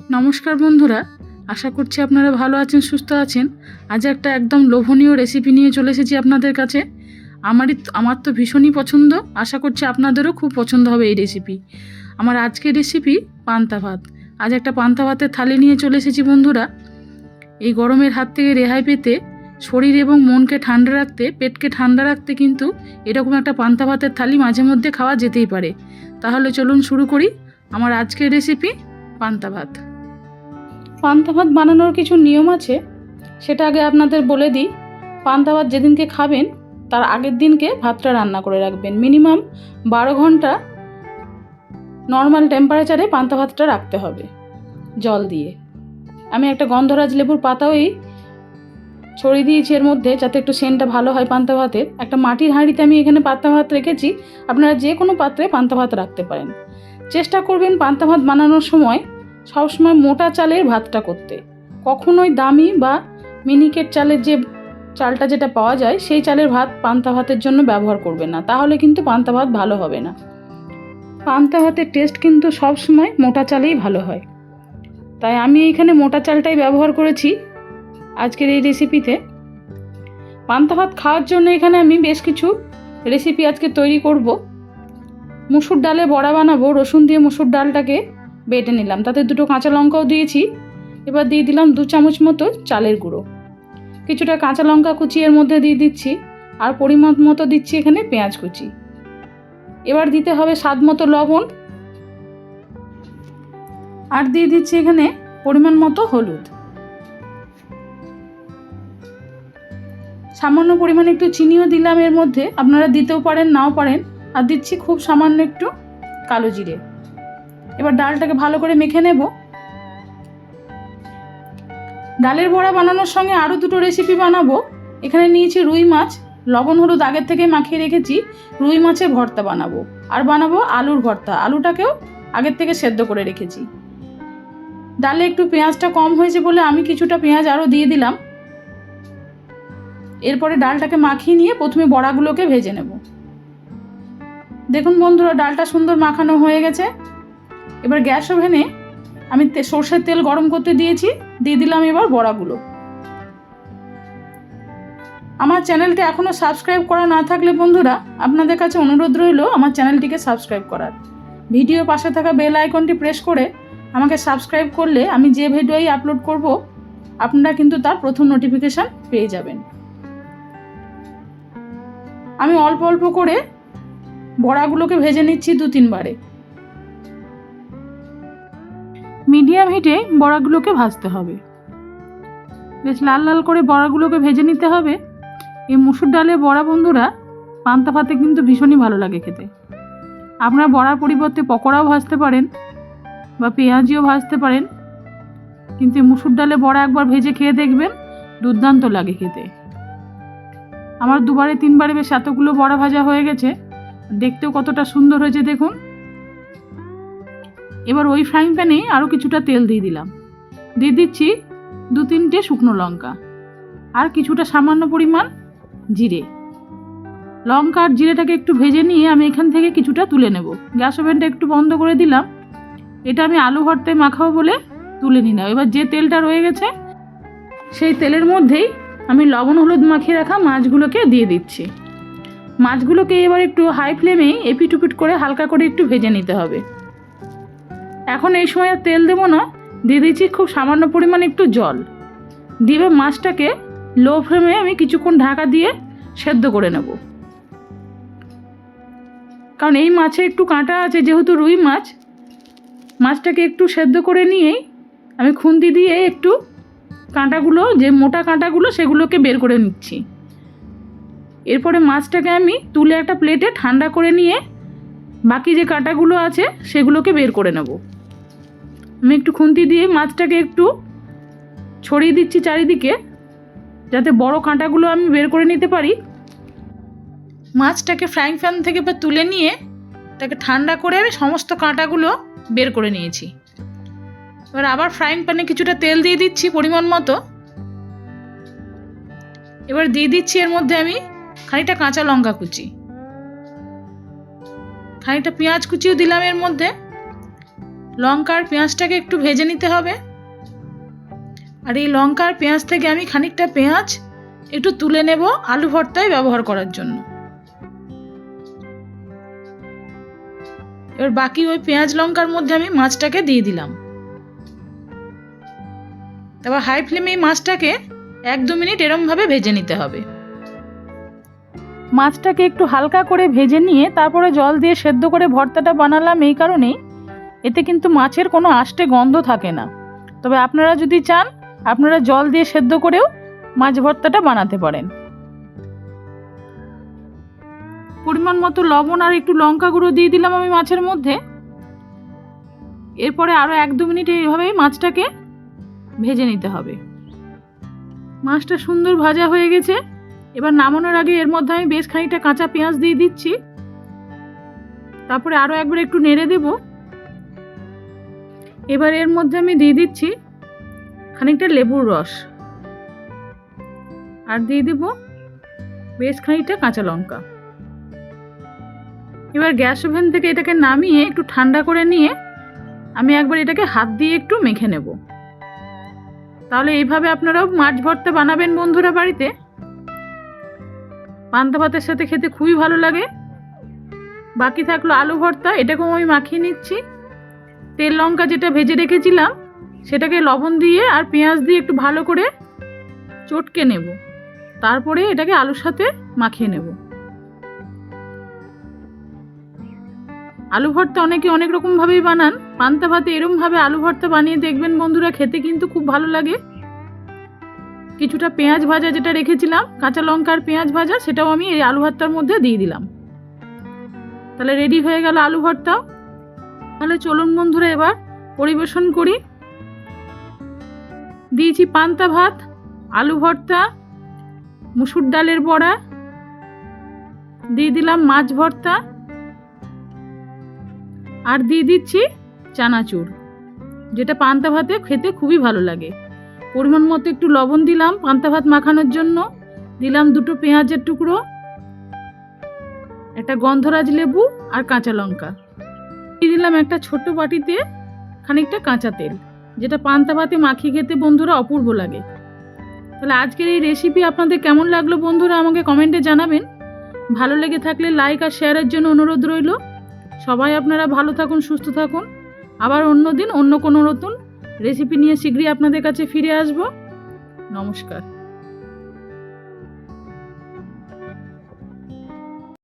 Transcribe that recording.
নমস্কার বন্ধুরা, আশা করছি আপনারা ভালো আছেন, সুস্থ আছেন। আজ একটা একদম লোভনীয় রেসিপি নিয়ে চলে এসেছি আপনাদের কাছে। আমারই আমার তো ভীষণই পছন্দ। আশা করছি আপনাদেরও খুব পছন্দ হবে এই রেসিপি আমার আজকের রেসিপি পান্তা ভাত। আজ একটা পান্তা ভাতের থালি নিয়ে চলে এসেছি বন্ধুরা। এই গরমের হাত থেকে রেহাই পেতে শরীর এবং মনকে ঠান্ডা রাখতে, পেটকে ঠান্ডা রাখতে কিন্তু এরকম একটা পান্তা ভাতের থালি মাঝে মধ্যে খাওয়া যেতেই পারে। তাহলে চলুন শুরু করি আমার আজকের রেসিপি পান্তা ভাত। পান্তা ভাত বানানোর কিছু নিয়ম আছে, সেটা আগে আপনাদের বলে দিই। পান্তা ভাত যেদিনকে খাবেন, তার আগের দিনকে ভাতটা রান্না করে রাখবেন। মিনিমাম বারো ঘণ্টা নর্মাল টেম্পারেচারে পান্তা ভাতটা রাখতে হবে, জল দিয়ে। আমি একটা গন্ধরাজ লেবুর পাতাও এই ছড়িয়ে দিয়েছি এর মধ্যে, যাতে একটু সেন্টটা ভালো হয় পান্তা ভাতের একটা মাটির হাঁড়িতে আমি এখানে পান্তা ভাত রেখেছি, আপনারা যে কোনো পাত্রে পান্তা ভাত রাখতে পারেন। চেষ্টা করবেন পান্তা ভাত বানানোর সময় সবসময় মোটা চালের ভাতটা করতে। কখনোই দামি বা মিনিকেট চালের যে চালটা যেটা পাওয়া যায়, সেই চালের ভাত পান্তা ভাতের জন্য ব্যবহার করবে না। তাহলে কিন্তু পান্তা ভাত ভালো হবে না। পান্তা ভাতের টেস্ট কিন্তু সবসময় মোটা চালেই ভালো হয়। তাই আমি এইখানে মোটা চালটাই ব্যবহার করেছি আজকের এই রেসিপিতে পান্তা ভাত খাওয়ার জন্য এখানে আমি বেশ কিছু রেসিপি আজকে তৈরি করব। মুসুর ডালে বড়া বানাবো, রসুন দিয়ে মুসুর ডালটাকে বেটে নিলাম। তাতে দুটো কাঁচা লঙ্কাও দিয়েছি। এবার দিয়ে দিলাম দু চামচ মতো চালের গুঁড়ো। কিছুটা কাঁচা লঙ্কা কুচি এর মধ্যে দিয়ে দিচ্ছি আর পরিমাণ মতো দিচ্ছি এখানে পেঁয়াজ কুচি। এবার দিতে হবে স্বাদ মতো লবণ। আর দিয়ে দিচ্ছি এখানে পরিমাণ মতো হলুদ। সামান্য পরিমাণে একটু চিনিও দিলাম এর মধ্যে। আপনারা দিতেও পারেন, নাও পারেন। আর দিচ্ছি খুব সামান্য একটু কালো জিরে। এবার ডালটাকে ভালো করে মেখে নেব। ডালের বড়া বানানোর সঙ্গে আরও দুটো রেসিপি বানাবো। এখানে নিয়েছি রুই মাছ, লবণ, হলুদ আগের থেকে মাখিয়ে রেখেছি। রুই মাছের ভর্তা বানাবো আর বানাবো আলুর ভর্তা। আলুটাকেও আগের থেকে সেদ্ধ করে রেখেছি। ডালে একটু পেঁয়াজটা কম হয়েছে বলে আমি কিছুটা পেঁয়াজ আরও দিয়ে দিলাম। এরপরে ডালটাকে মাখিয়ে নিয়ে প্রথমে বড়াগুলোকে ভেজে নেব। দেখুন বন্ধুরা, ডালটা সুন্দর মাখানো হয়ে গেছে। এবার গ্যাস ওভেনে আমি সর্ষের তেল গরম করতে দিয়েছি, দিয়ে দিলাম এবার বড়াগুলো। আমার চ্যানেলটি এখনও সাবস্ক্রাইব করা না থাকলে বন্ধুরা, আপনাদের কাছে অনুরোধ রইল আমার চ্যানেলটিকে সাবস্ক্রাইব করার। ভিডিও পাশে থাকা বেল আইকনটি প্রেস করে আমাকে সাবস্ক্রাইব করলে আমি যে ভিডিওই আপলোড করব, আপনারা কিন্তু তার প্রথম নোটিফিকেশান পেয়ে যাবেন। আমি অল্প অল্প করে বড়াগুলোকে ভেজে নিচ্ছি দু তিনবারে মিডিয়াম হিটে বড়াগুলোকে ভাজতে হবে। বেশ লাল লাল করে বড়াগুলোকে ভেজে নিতে হবে। এই মুসুর ডালের বড়া বন্ধুরা পান্তা ভাতে কিন্তু ভীষণই ভালো লাগে খেতে। আপনারা বড়ার পরিবর্তে পকোড়াও ভাজতে পারেন বা পেঁয়াজিও ভাজতে পারেন। কিন্তু মুসুর ডালে বড়া একবার ভেজে খেয়ে দেখবেন, দুর্দান্ত লাগে খেতে। আমার দুবারে, তিনবারে বেশ এতগুলো বড়া ভাজা হয়ে গেছে। দেখতেও কতটা সুন্দর হয়েছে, দেখুন। এবার ওই ফ্রাইং প্যানে আরও কিছুটা তেল দিয়ে দিলাম। দিয়ে দিচ্ছি দু তিনটে শুকনো লঙ্কা আর কিছুটা সামান্য পরিমাণ জিরে। লঙ্কা আর জিরেটাকে একটু ভেজে নিয়ে আমি এখান থেকে কিছুটা তুলে নেব। গ্যাস ওভেনটা একটু বন্ধ করে দিলাম। এটা আমি আলু ভর্তায় মাখাবো বলে তুলে নিলাম। এবার যে তেলটা রয়ে গেছে, সেই তেলের মধ্যেই আমি লবণ, হলুদ মাখিয়ে রাখা মাছগুলোকে দিয়ে দিচ্ছি। মাছগুলোকে এবার একটু হাই ফ্লেমেই এপিট উপিট করে হালকা করে একটু ভেজে নিতে হবে। এখন এই সময় আর তেল দেবো না। দিয়ে দিচ্ছি খুব সামান্য পরিমাণ একটু জল। দিয়ে মাছটাকে লো ফ্লেমে আমি কিছুক্ষণ ঢাকা দিয়ে সেদ্ধ করে নেব। কারণ এই মাছে একটু কাঁটা আছে, যেহেতু রুই মাছ, মাছটাকে একটু সেদ্ধ করে নিয়েই আমি খুন্তি দিয়ে একটু কাঁটাগুলো, যে মোটা কাঁটাগুলো, সেগুলোকে বের করে নিচ্ছি। এরপরে মাছটাকে আমি তুলে একটা প্লেটে ঠান্ডা করে নিয়ে বাকি যে কাঁটাগুলো আছে, সেগুলোকে বের করে নেব। আমি একটু খুন্তি দিয়ে মাছটাকে একটু ছড়িয়ে দিচ্ছি চারিদিকে, যাতে বড় কাঁটাগুলো আমি বের করে নিতে পারি। মাছটাকে ফ্রাইং প্যান থেকে তুলে নিয়ে তাকে ঠান্ডা করে আমি সমস্ত কাঁটাগুলো বের করে নিয়েছি। এবার আবার ফ্রাইং প্যানে কিছুটা তেল দিয়ে দিচ্ছি পরিমাণ মতো। এবার দিয়ে দিচ্ছি এর মধ্যে আমি খানিকটা কাঁচা লঙ্কা কুচি। খানিকটা পেঁয়াজ কুচিও দিলাম এর মধ্যে। লঙ্কা আর পেঁয়াজটাকে একটু ভেজে নিতে হবে। আর এই লঙ্কার পেঁয়াজ থেকে আমি খানিকটা পেঁয়াজ একটু তুলে নেব আলু ভর্তায় ব্যবহার করার জন্য। এবার বাকি ওই পেঁয়াজ লঙ্কার মধ্যে আমি মাছটাকে দিয়ে দিলাম। তারপর হাই ফ্লেমে এই মাছটাকে এক দু মিনিট এরমভাবে ভেজে নিতে হবে। মাছটাকে একটু হালকা করে ভেজে নিয়ে তারপরে জল দিয়ে সেদ্ধ করে ভর্তাটা বানালাম এই কারণেই এতে কিন্তু মাছের কোনো আষ্টে গন্ধ থাকে না। তবে আপনারা যদি চান, আপনারা জল দিয়ে সেদ্ধ করেও মাছ ভর্তাটা বানাতে পারেন। পরিমাণ মতো লবণ আর একটু লঙ্কা গুঁড়ো দিয়ে দিলাম আমি মাছের মধ্যে। এরপরে আরও এক দু মিনিট এইভাবেই মাছটাকে ভেজে নিতে হবে। মাছটা সুন্দর ভাজা হয়ে গেছে। এবার নামানোর আগে এর মধ্যে আমি বেশ খানিকটা কাঁচা পেঁয়াজ দিয়ে দিচ্ছি। তারপরে আরও একবার একটু নেড়ে দেব। এবার এর মধ্যে আমি দিয়ে দিচ্ছি খানিকটা লেবুর রস। আর দিয়ে দেব বেশ খানিকটা কাঁচা লঙ্কা। এবার গ্যাস ওভেন থেকে এটাকে নামিয়ে একটু ঠান্ডা করে নিয়ে আমি একবার এটাকে হাত দিয়ে একটু মেখে নেব। তাহলে এইভাবে আপনারাও মাছ ভর্তা বানাবেন বন্ধুরা বাড়িতে। পান্তা ভাতের সাথে খেতে খুবই ভালো লাগে। বাকি থাকল আলু ভর্তা, এটাকেও আমি মাখিয়ে নিচ্ছি। তেল লঙ্কা যেটা ভেজে রেখেছিলাম, সেটাকে লবণ দিয়ে আর পেঁয়াজ দিয়ে একটু ভালো করে চটকে নেব। তারপরে এটাকে আলুর সাথে মাখিয়ে নেব। আলু ভর্তা অনেকে অনেক রকমভাবেই বানান। পান্তা ভাতে এরমভাবে আলু ভর্তা বানিয়ে দেখবেন বন্ধুরা, খেতে কিন্তু খুব ভালো লাগে। কিছুটা পেঁয়াজ ভাজা যেটা রেখেছিলাম, কাঁচা লঙ্কার পেঁয়াজ ভাজা, সেটাও আমি এই আলু ভর্তার মধ্যে দিয়ে দিলাম। তাহলে রেডি হয়ে গেল আলু ভর্তা তাহলে চলুন বন্ধুরা এবার পরিবেশন করি। দিয়েছি পান্তা ভাত, আলু ভর্তা, মুসুর ডালের বড়া, দিয়ে দিলাম মাছ ভর্তা, আর দিয়ে দিচ্ছি চানাচুর, যেটা পান্তা ভাতে খেতে খুবই ভালো লাগে। পরিমাণ মতো একটু লবণ দিলাম পান্তা ভাত মাখানোর জন্য, দিলাম দুটো পেঁয়াজের টুকরো, একটা গন্ধরাজ লেবু আর কাঁচা লঙ্কা। দিয়ে দিলাম একটা ছোট্ট বাটিতে খানিকটা কাঁচা তেল, যেটা পান্তা ভাতে মাখিয়ে খেতে বন্ধুরা অপূর্ব লাগে। তাহলে আজকের এই রেসিপি আপনাদের কেমন লাগল বন্ধুরা আমাকে কমেন্টে জানাবেন। ভালো লেগে থাকলে লাইক আর শেয়ারের জন্য অনুরোধ রইল। সবাই আপনারা ভালো থাকুন, সুস্থ থাকুন। আবার অন্য দিন অন্য কোনো নতুন রেসিপি নিয়ে শীঘ্রই আপনাদের কাছে ফিরে আসব। নমস্কার।